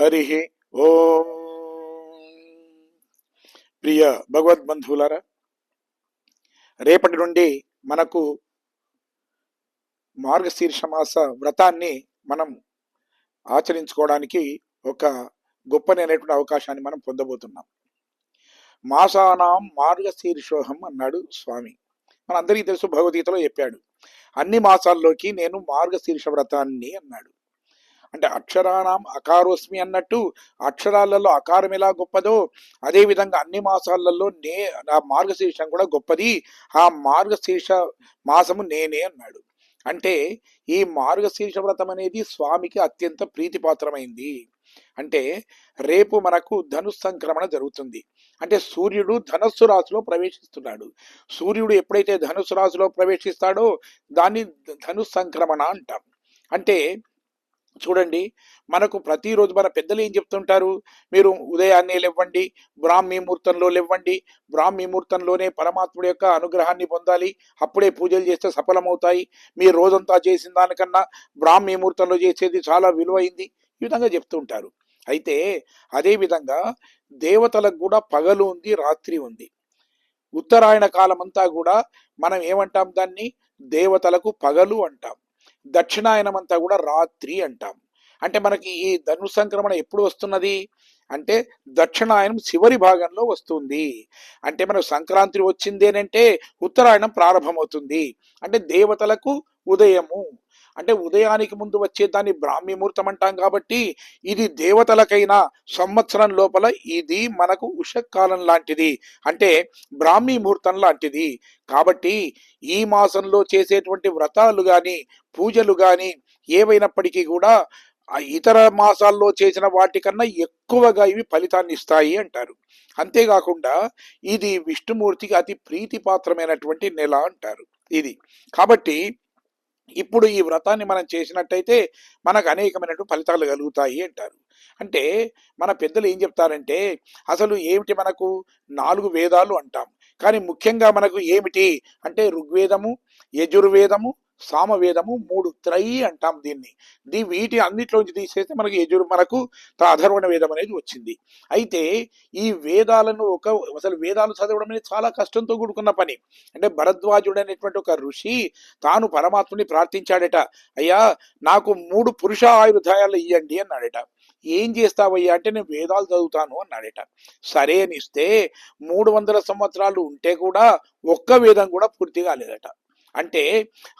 హరి ఓ. ప్రియ భగవద్బంధువులారా రేపటి నుండి మనకు మార్గశీర్ష మాస వ్రతాన్ని మనం ఆచరించుకోవడానికి ఒక గొప్పనైనటువంటి అవకాశాన్ని మనం పొందబోతున్నాం. మాసానాం మార్గశీర్షోహం అన్నాడు స్వామి. మనందరికీ తెలుసు భగవద్గీతలో చెప్పాడు అన్ని మాసాల్లోకి నేను మార్గశీర్ష వ్రతాన్ని అన్నాడు. అంటే అక్షరాణం అకారోస్మి అన్నట్టు అక్షరాలలో అకారం ఎలా గొప్పదో అదేవిధంగా అన్ని మాసాలలో నే ఆ మార్గశీర్షం కూడా గొప్పది. ఆ మార్గశీర్ష మాసము నేనే అన్నాడు. అంటే ఈ మార్గశీర్ష వ్రతం అనేది స్వామికి అత్యంత ప్రీతిపాత్రమైంది. అంటే రేపు మనకు ధనుస్ సంక్రమణ జరుగుతుంది. అంటే సూర్యుడు ధనస్సు రాశిలో ప్రవేశిస్తున్నాడు. సూర్యుడు ఎప్పుడైతే ధనుసు రాశిలో ప్రవేశిస్తాడో దాన్ని ధనుస్ సంక్రమణ అంటాం. అంటే చూడండి మనకు ప్రతిరోజు మన పెద్దలు ఏం చెప్తుంటారు? మీరు ఉదయాన్నే లేవ్వండి బ్రాహ్మీ ముహూర్తంలో లేవ్వండి బ్రాహ్మీ ముహూర్తంలోనే పరమాత్ముడి యొక్క అనుగ్రహాన్ని పొందాలి అప్పుడే పూజలు చేస్తే సఫలమవుతాయి. మీరు రోజంతా చేసిన దానికన్నా బ్రాహ్మీ ముహూర్తంలో చేసేది చాలా విలువైంది ఈ విధంగా చెప్తుంటారు అయితే అదేవిధంగా దేవతలకు కూడా పగలు ఉంది రాత్రి ఉంది. ఉత్తరాయణ కాలం అంతా కూడా మనం ఏమంటాం దాన్ని? దేవతలకు పగలు అంటాం. దక్షిణాయనం అంతా కూడా రాత్రి అంటాం అంటే మనకి ఈ ధను సంక్రమణ ఎప్పుడు వస్తున్నది? అంటే దక్షిణాయనం చివరి భాగంలో వస్తుంది. అంటే మనకు సంక్రాంతి వచ్చిందేనంటే ఉత్తరాయణం ప్రారంభమవుతుంది. అంటే దేవతలకు ఉదయము. అంటే ఉదయానికి ముందు వచ్చే దాన్ని బ్రాహ్మీముహూర్తం అంటాం కాబట్టి ఇది దేవతలకైనా సంవత్సరం లోపల ఇది మనకు ఉషకాలం లాంటిది. అంటే బ్రాహ్మీ ముహూర్తం లాంటిది. కాబట్టి ఈ మాసంలో చేసేటువంటి వ్రతాలు కానీ పూజలు కానీ ఏవైనప్పటికీ కూడా ఇతర మాసాల్లో చేసిన వాటికన్నా ఎక్కువగా ఇవి ఫలితాన్ని ఇస్తాయి అంటారు. అంతేకాకుండా ఇది విష్ణుమూర్తికి అతి ప్రీతిపాత్రమైనటువంటి నెల అంటారు. ఇది. కాబట్టి ఇప్పుడు ఈ వ్రతాన్ని మనం చేసినట్టయితే మనకు అనేకమైనటువంటి ఫలితాలు కలుగుతాయి అంటారు. అంటే మన పెద్దలు ఏం చెప్తారంటే అసలు ఏమిటి మనకు నాలుగు వేదాలు అంటాం. కానీ ముఖ్యంగా మనకు ఏమిటి అంటే ఋగ్వేదము యజుర్వేదము సామవేదము మూడు త్రయి అంటాం దీన్ని. దీ వీటి అన్నిట్లోంచి తీసేస్తే మనకి యజుర్ మనకు అధర్వణ వేదం అనేది వచ్చింది. అయితే ఈ వేదాలను ఒక అసలు వేదాలు చదవడం అనేది చాలా కష్టంతో కూడుకున్న పని. అంటే భరద్వాజుడు అనేటువంటి ఒక ఋషి తాను పరమాత్ముని ప్రార్థించాడట. అయ్యా నాకు మూడు పురుష ఆయుర్దాయాలు ఇవ్వండి అన్నాడట. ఏం చేస్తావయ్యా? అంటే నేను వేదాలు చదువుతాను అన్నాడట. సరే అని ఇస్తే మూడు వందల సంవత్సరాలు ఉంటే కూడా ఒక్క వేదం కూడా పూర్తి కాలేదట. అంటే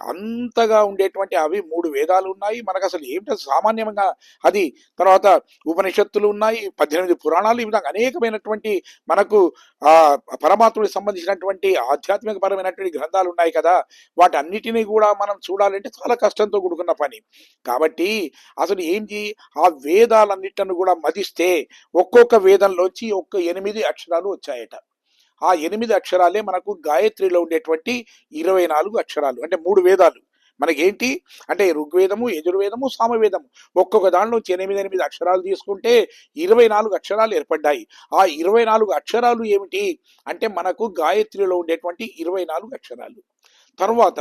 అంతగా ఉండేటువంటి అవి మూడు వేదాలు ఉన్నాయి. మనకు అసలు ఏమిటో సామాన్యంగా అది తర్వాత ఉపనిషత్తులు ఉన్నాయి పద్దెనిమిది పురాణాలు ఈ విధంగా అనేకమైనటువంటి మనకు ఆ పరమాత్ముడికి సంబంధించినటువంటి ఆధ్యాత్మిక పరమైనటువంటి గ్రంథాలు ఉన్నాయి కదా. వాటన్నిటినీ కూడా మనం చూడాలంటే చాలా కష్టంతో కూడుకున్న పని. కాబట్టి అసలు ఏంటి? ఆ వేదాలన్నిటిని కూడా మదిస్తే ఒక్కొక్క వేదంలోంచి ఒక్క ఎనిమిది అక్షరాలు వచ్చాయట. ఆ ఎనిమిది అక్షరాలే మనకు గాయత్రిలో ఉండేటువంటి ఇరవై నాలుగు అక్షరాలు అంటే మూడు వేదాలు. మనకేంటి? అంటే ఋగ్వేదము యజుర్వేదము సామవేదము. ఒక్కొక్క దానిలోంచి ఎనిమిది ఎనిమిది అక్షరాలు తీసుకుంటే ఇరవై నాలుగు అక్షరాలు ఏర్పడ్డాయి. ఆ ఇరవై నాలుగు అక్షరాలు ఏమిటి? అంటే మనకు గాయత్రిలో ఉండేటువంటి ఇరవై నాలుగు అక్షరాలు. తర్వాత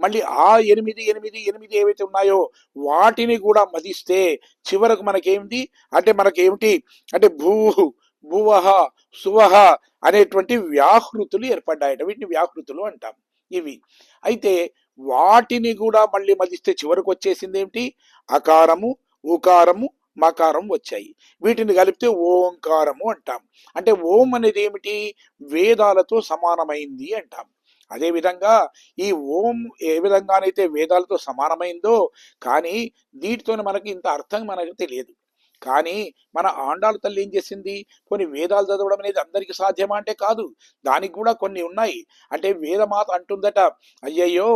మళ్ళీ ఆ ఎనిమిది ఎనిమిది ఎనిమిది ఏవైతే ఉన్నాయో వాటిని కూడా మదిస్తే చివరకు మనకేమిటి? అంటే మనకేమిటి? అంటే భూ భువహ సువహ అనేటువంటి వ్యాహృతులు ఏర్పడ్డాయట. వీటిని వ్యాహృతులు అంటాం ఇవి. అయితే వాటిని కూడా మళ్ళీ మదిస్తే చివరకు వచ్చేసింది ఏమిటి? అకారము ఉకారము మకారం వచ్చాయి. వీటిని కలిపితే ఓంకారము అంటాం. అంటే ఓం అనేది ఏమిటి? వేదాలతో సమానమైంది అంటాం. అదేవిధంగా ఈ ఓం ఏ విధంగానైతే వేదాలతో సమానమైందో కానీ దీటితోనే మనకి ఇంత అర్థం మనకు తెలియదు. కానీ మన ఆండాళ్ళ తల్లి ఏం చేసింది? కొన్ని వేదాలు చదవడం అనేది అందరికీ సాధ్యమా అంటే కాదు. దానికి కూడా కొన్ని ఉన్నాయి. అంటే వేదమాత అంటుందట అయ్యయ్యో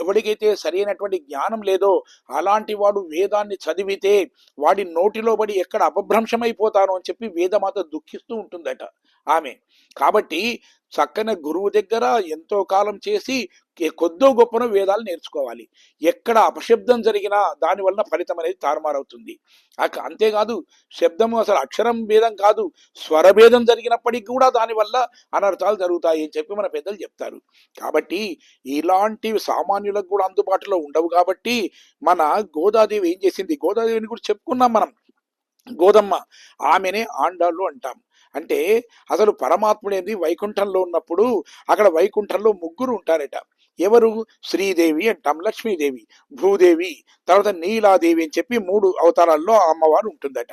ఎవడికైతే సరైనటువంటి జ్ఞానం లేదో అలాంటి వాడు వేదాన్ని చదివితే వాడి నోటిలో పడి ఎక్కడ అపభ్రంశమైపోతాను అని చెప్పి వేదమాత దుఃఖిస్తూ ఉంటుందట ఆమె. కాబట్టి చక్కని గురువు దగ్గర ఎంతో కాలం చేసి కొద్దో గొప్పనో వేదాలు నేర్చుకోవాలి. ఎక్కడ అపశబ్దం జరిగినా దాని వలన ఫలితం అనేది తారుమారవుతుంది. అంతేకాదు శబ్దము అసలు అక్షరం భేదం కాదు స్వరభేదం జరిగినప్పటికీ కూడా దానివల్ల అనర్థాలు జరుగుతాయి అని చెప్పి మన పెద్దలు చెప్తారు. కాబట్టి ఇలాంటివి సామాన్యులకు కూడా అందుబాటులో ఉండవు కాబట్టి మన గోదాదేవి ఏం చేసింది? గోదాదేవిని కూడా చెప్పుకున్నాం మనం. గోదమ్మ ఆమెనే ఆండాళ్ళు అంటాం. అంటే అసలు పరమాత్ముడేంది వైకుంఠంలో ఉన్నప్పుడు అక్కడ వైకుంఠంలో ముగ్గురు ఉంటారట. ఎవరు? శ్రీదేవి అంటాం లక్ష్మీదేవి. భూదేవి తర్వాత నీలాదేవి అని చెప్పి మూడు అవతారాల్లో ఆ అమ్మవారు ఉంటుందట.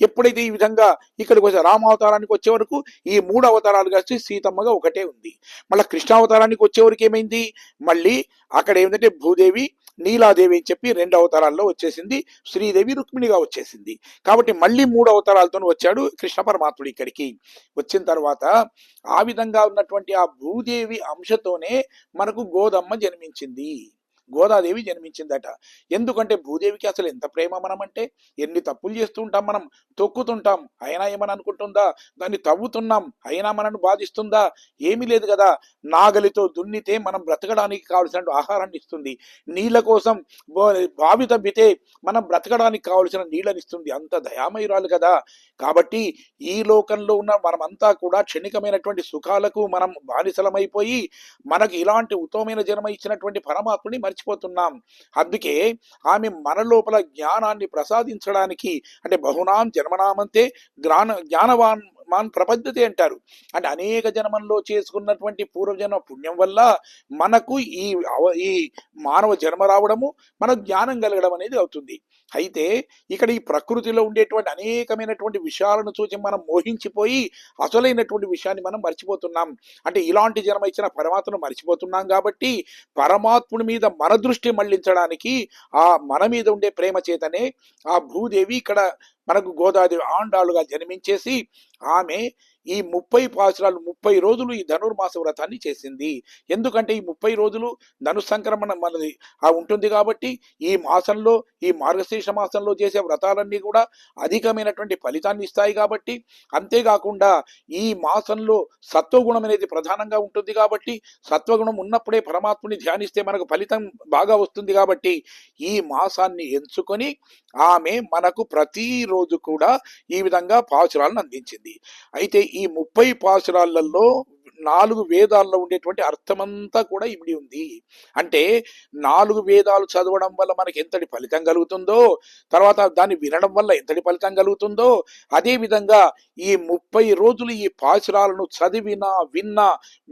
ఎప్పుడైతే ఈ విధంగా ఇక్కడికి వచ్చే రామావతారానికి వచ్చే వరకు ఈ మూడు అవతారాలు కలిసి సీతమ్మగా ఒకటే ఉంది. మళ్ళీ కృష్ణావతారానికి వచ్చే వరకు ఏమైంది? మళ్ళీ అక్కడ ఏంటంటే భూదేవి నీలాదేవి అని చెప్పి రెండు అవతారాల్లో వచ్చేసింది. శ్రీదేవి రుక్మిణిగా వచ్చేసింది. కాబట్టి మళ్ళీ మూడు అవతారాలతో వచ్చాడు కృష్ణ పరమాత్ముడు ఇక్కడికి. వచ్చిన తర్వాత ఆ విధంగా ఉన్నటువంటి ఆ భూదేవి అంశతోనే మనకు గోదమ్మ జన్మించింది. గోదాదేవి జన్మించిందట. ఎందుకంటే భూదేవికి అసలు ఎంత ప్రేమ మనం అంటే ఎన్ని తప్పులు చేస్తూ ఉంటాం మనం తొక్కుతుంటాం. అయినా ఏమని అనుకుంటుందా? దాన్ని తవ్వుతున్నాం. అయినా మనను బాధిస్తుందా? ఏమీ లేదు కదా. నాగలితో దున్నితే మనం బ్రతకడానికి కావలసిన ఆహారాన్ని ఇస్తుంది. నీళ్ళ కోసం బావి తవ్వితే మనం బ్రతకడానికి కావలసిన నీళ్ళని ఇస్తుంది. అంత దయామయురాలు కదా. కాబట్టి ఈ లోకంలో ఉన్న మనమంతా కూడా క్షణికమైనటువంటి సుఖాలకు మనం బానిసలమైపోయి మనకు ఇలాంటి ఉత్తమమైన జన్మ ఇచ్చినటువంటి పరమాత్ముని మర్చిపోతున్నాం. అందుకే ఆమె మన లోపల జ్ఞానాన్ని ప్రసాదించడానికి అంటే బహునాం జన్మనామంతే జ్ఞాన జ్ఞానవాన్ మాన్ ప్రపద్ధతి అంటారు. అంటే అనేక జన్మల్లో చేసుకున్నటువంటి పూర్వజన్మ పుణ్యం వల్ల మనకు ఈ ఈ మానవ జన్మ రావడము మన జ్ఞానం కలగడం అనేది అవుతుంది. అయితే ఇక్కడ ఈ ప్రకృతిలో ఉండేటువంటి అనేకమైనటువంటి విషయాలను చూసి మనం మోహించిపోయి అసలైనటువంటి విషయాన్ని మనం మర్చిపోతున్నాం. అంటే ఇలాంటి జన్మ ఇచ్చిన పరమాత్మను మర్చిపోతున్నాం కాబట్టి పరమాత్ముడి మీద మన దృష్టి మళ్ళించడానికి ఆ మన మీద ఉండే ప్రేమ చేతనే ఆ భూదేవి ఇక్కడ మనకు గోదాదేవి ఆండాలుగా జన్మించేసి ఆమె ఈ ముప్పై పాశురాలు ముప్పై రోజులు ఈ ధనుర్మాస వ్రతాన్ని చేసింది. ఎందుకంటే ఈ ముప్పై రోజులు ధను సంక్రమణ మనది. ఆ ఉంటుంది కాబట్టి ఈ మాసంలో ఈ మార్గశీర్ష మాసంలో చేసే వ్రతాలన్నీ కూడా అధికమైనటువంటి ఫలితాన్ని ఇస్తాయి కాబట్టి అంతేకాకుండా ఈ మాసంలో సత్వగుణం అనేది ప్రధానంగా ఉంటుంది కాబట్టి సత్వగుణం ఉన్నప్పుడే పరమాత్ముని ధ్యానిస్తే మనకు ఫలితం బాగా వస్తుంది కాబట్టి ఈ మాసాన్ని ఎంచుకొని ఆమె మనకు ప్రతిరోజు కూడా ఈ విధంగా పాచురాలను అందించింది. అయితే ఈ ముప్పై పాసురాలలో నాలుగు వేదాల్లో ఉండేటువంటి అర్థమంతా కూడా ఇమిడి ఉంది. అంటే నాలుగు వేదాలు చదవడం వల్ల మనకి ఎంతటి ఫలితం కలుగుతుందో తర్వాత దాన్ని వినడం వల్ల ఎంతటి ఫలితం కలుగుతుందో అదేవిధంగా ఈ ముప్పై రోజులు ఈ పాశురాలను చదివినా విన్నా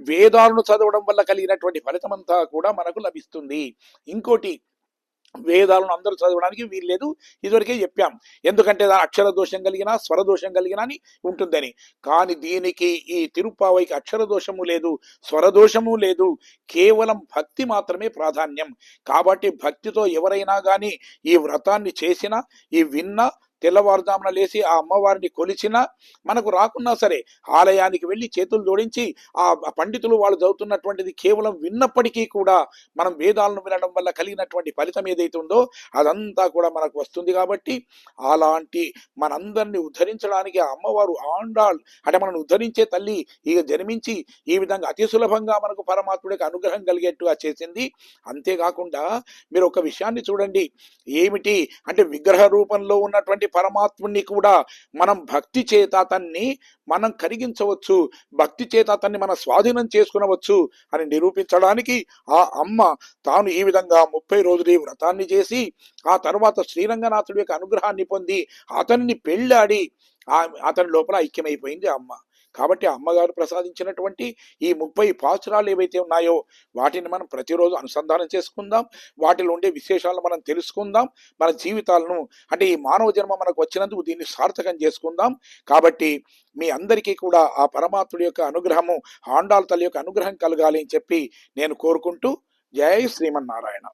వేదాలను చదవడం వల్ల కలిగినటువంటి ఫలితం అంతా కూడా మనకు లభిస్తుంది. ఇంకోటి వేదాలను అందరూ చదవడానికి వీల్లేదు. ఇదివరకే చెప్పాం. ఎందుకంటే దాని అక్షర దోషం కలిగినా స్వర దోషం కలిగినా అని ఉంటుందని. కానీ దీనికి ఈ తిరుప్పావైకి అక్షర దోషము లేదు స్వర దోషము లేదు. కేవలం భక్తి మాత్రమే ప్రాధాన్యం. కాబట్టి భక్తితో ఎవరైనా కానీ ఈ వ్రతాన్ని చేసినా ఈ విన్నా తెల్లవారుజామున లేచి ఆ అమ్మవారిని కొలిచినా మనకు రాకున్నా సరే ఆలయానికి వెళ్ళి చేతులు జోడించి ఆ పండితులు వాళ్ళు చదువుతున్నటువంటిది కేవలం విన్నప్పటికీ కూడా మనం వేదాలను వినడం వల్ల కలిగినటువంటి ఫలితం ఏదైతే ఉందో అదంతా కూడా మనకు వస్తుంది కాబట్టి అలాంటి మనందరినీ ఉద్ధరించడానికి ఆ అమ్మవారు ఆండాళ్ అంటే మనల్ని ఉద్ధరించే తల్లి ఇక జన్మించి ఈ విధంగా అతి సులభంగా మనకు పరమాత్ముడికి అనుగ్రహం కలిగేట్టుగా చేసింది. అంతేకాకుండా మీరు ఒక విషయాన్ని చూడండి. ఏమిటి? అంటే విగ్రహ రూపంలో ఉన్నటువంటి పరమాత్ముని కూడా మనం భక్తి చేత అతన్ని మనం కరిగించవచ్చు భక్తి చేత అతన్ని మనం స్వాధీనం చేసుకునవచ్చు అని నిరూపించడానికి ఆ అమ్మ తాను ఈ విధంగా ముప్పై రోజులు ఈ వ్రతాన్ని చేసి ఆ తర్వాత శ్రీరంగనాథుడి యొక్క అనుగ్రహాన్ని పొంది అతన్ని పెళ్ళాడి ఆ అతని లోపల ఐక్యమైపోయింది ఆ అమ్మ. కాబట్టి అమ్మగారు ప్రసాదించినటువంటి ఈ ముప్పై పాసురాలు ఏవైతే ఉన్నాయో వాటిని మనం ప్రతిరోజు అనుసంధానం చేసుకుందాం. వాటిలో ఉండే విశేషాలను మనం తెలుసుకుందాం. మన జీవితాలను అంటే ఈ మానవ జన్మ మనకు వచ్చినందుకు దీన్ని సార్థకం చేసుకుందాం. కాబట్టి మీ అందరికీ కూడా ఆ పరమాత్ముడి యొక్క అనుగ్రహము ఆండాల తల్లి యొక్క అనుగ్రహం కలగాలి అని చెప్పి నేను కోరుకుంటూ జై శ్రీమన్నారాయణ.